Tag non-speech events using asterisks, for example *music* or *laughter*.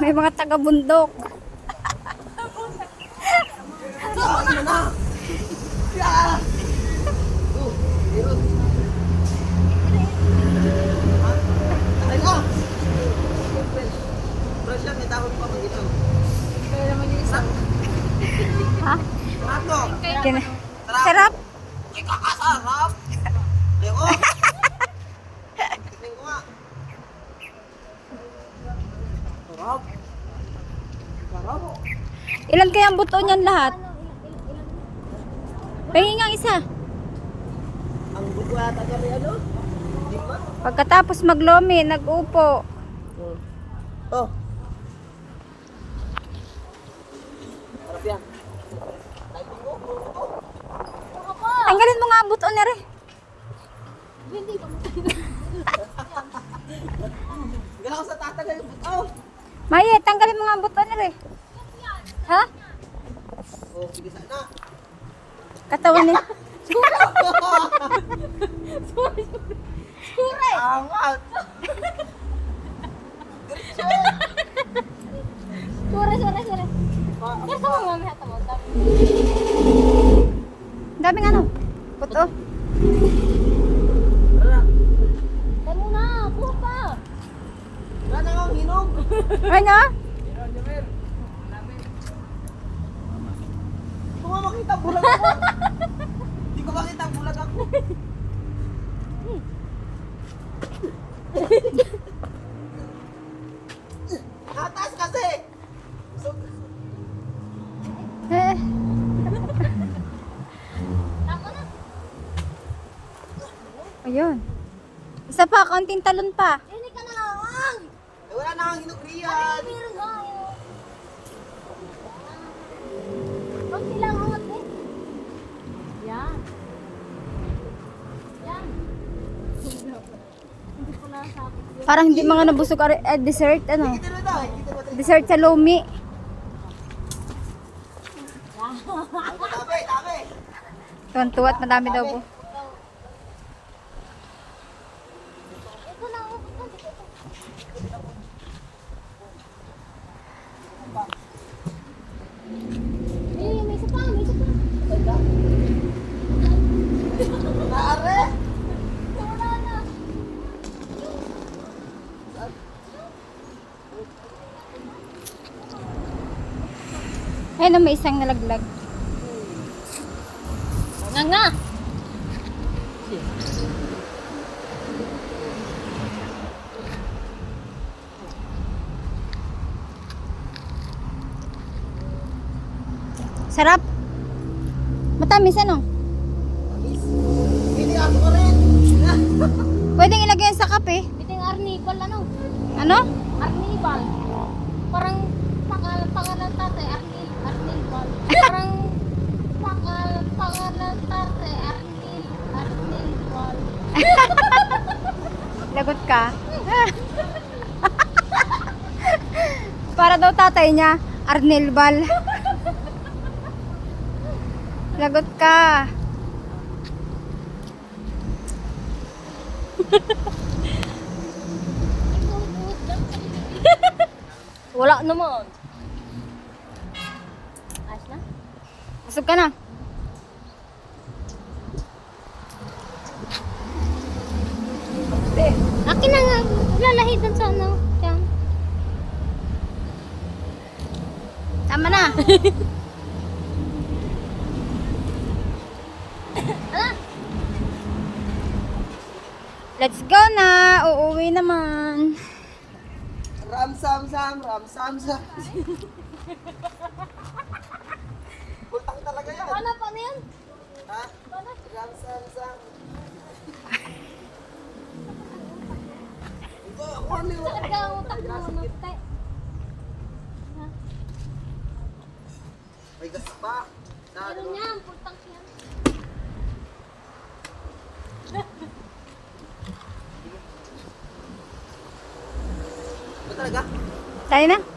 May mga taga-bundok. Ay ko! Fresh yan, may takot pa mag-ito. Kaya naman yung isa. Ha? Ato! Kin- Sarap. Ay, kakasarap! Ay ko! Tignan ko nga. Sarap! Sarap! Ilan kaya ang buto niyan lahat? Pahingin nga isa. Ang buko yata kami ano? Pagkatapos maglomi, nag-upo. Oh. Tanggalin mo nga ang buto niya rin. Hindi ako *laughs* sa tatagal yung buto. Maye, tanggalin mo nga ang buto niya rin. Ha? Oh, sige sana. Katawan niya. Angat! Sure, sure, sure. Kaya sa mga mamaya tamo. Ang daming ano. Buto. Wala. Tayo muna, buha pa. Wala na nga ang hinog. Ano? Nga makita bulag ako. Hindi ko makita bulag ako. Atas kasi! Eh. Ayun. Isa pa, kaunting talon pa. Hindi ka na lang. eh, wala na ang hinog riyan. Meron nga yun. Konti lang angat eh. Yan. Yan. Hindi ko nasakit yun. Parang hindi mga nabusog ar- eh, dessert, ano? Kita na daw. Kita mo tayo. Dessert sa lumi. Tabi, tabi. Tuwan-tuwa at madami daw po. Ito lang. Eh, may isa pa, may isa pa. Naare! Wala na. Ayun, may isang nalaglag. Nga nga. Sarap. Matamis, ano? Hindi ako ko rin. Pwedeng ilagay sa kape. Biting arnibal ano? Ano? Arnibal. Parang pangal pangalan tatay Arnil Arnibal. Parang pangal pangalan tatay Arnil Arnibal. Lagot ka. Para daw tatay niya, Arnel Bal. Lagot ka. Wala naman. Ayos na? Busog ka na. Akin na nga. Lalahitan sa ano. Yan. Tama na. *laughs* Let's go na. Uuwi naman. Ram sam sam, ram sam sam. *laughs* Pultang talaga yan. Paano, paano yan? Ha? Ram sam sam. Ito, ako ano yun? Sakit utak mo. Mapte. May gas pa. Sa Meron. Pultang yan. Ba talaga? Tayo na.